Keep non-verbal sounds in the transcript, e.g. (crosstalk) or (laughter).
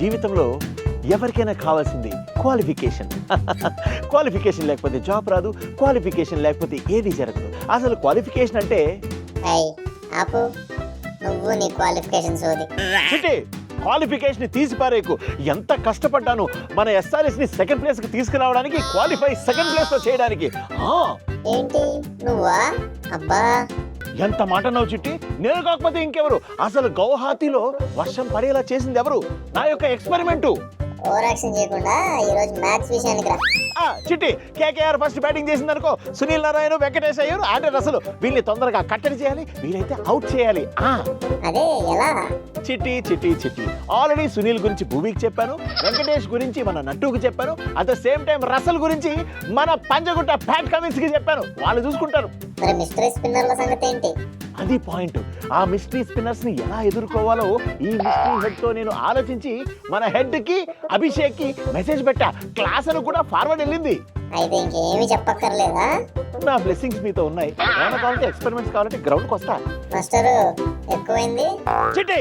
జీవితంలో ఎవరికైనా కావాల్సింది క్వాలిఫికేషన్ క్వాలిఫికేషన్ (laughs) లేకపోతే జాబ్ రాదు క్వాలిఫికేషన్ లేకపోతే ఏది జరగదు. అసలు క్వాలిఫికేషన్ అంటే? నువ్వు నీ క్వాలిఫికేషన్ క్వాలిఫికేషన్ తీసి పారేకు ఎంత కష్టపడ్డాను. మన ఎస్ఆర్ఎస్ని సెకండ్ ప్లేస్కి తీసుకురావడానికి క్వాలిఫై సెకండ్ ప్లేస్లో చేయడానికి. ఆ, ఏంటి? నువ్వా? అబ్బా! ఎంత మాట నవ్వు చిట్టి. నేను కాకపోతే ఇంకెవరు? అసలు గౌహాతిలో వర్షం పడేలా చేసింది ఎవరు? నా యొక్క ఎక్స్పెరిమెంటు. ఓవర్ యాక్షన్ చేయకుండా ఈ రోజు మ్యాథ్స్ విషయానికి రా. చిట్టి కేకేఆర్ ఫస్ట్ బ్యాటింగ్ చేసింది అనుకో సునీల్ నారాయణ వెంకటేష్ అయ్యారు ఆడారు అసలు వీళ్ళని తొందరగా కట్టడి చేయాలి వీలైతే అవుట్ చేయాలి. అదే ఎలా? చిట్టి చిట్టి చిట్టి. ఆల్రెడీ సునీల్ గురించి భూమికి చెప్పాను వెంకటేష్ గురించి మన నట్టుకు చెప్పాను అట్ ద సేమ్ టైం రసల్ గురించి మన పంజగుట్ట ఫ్యాట్ కమిన్స్కి చెప్పాను. వాళ్ళు చూసుకుంటారు. మరి మిస్టరీ స్పిన్నర్ల సంగతి ఏంటి? అది పాయింట్. ఆ మిస్టరీ స్పిన్నర్స్ని ఎలా ఎదుర్కోవాలో ఈ మిస్టరీ హెడ్తో నేను ఆలోచించి మన హెడ్కి అభిషేక్కి మెసేజ్ పెట్టా. క్లాస్ అని కూడా ఫార్వర్డ్ వెళ్ళింది. అయితే ఇంకేమీ చెప్పక్కర్లేదా? నా బ్లెస్సింగ్స్ మీతో ఉన్నాయి. ఏమైనా కావాలంటే ఎక్స్పెరిమెంట్స్ కావాలంటే గ్రౌండ్కి వస్తా మాస్టరు ఎక్కువైంది? చిట్టి!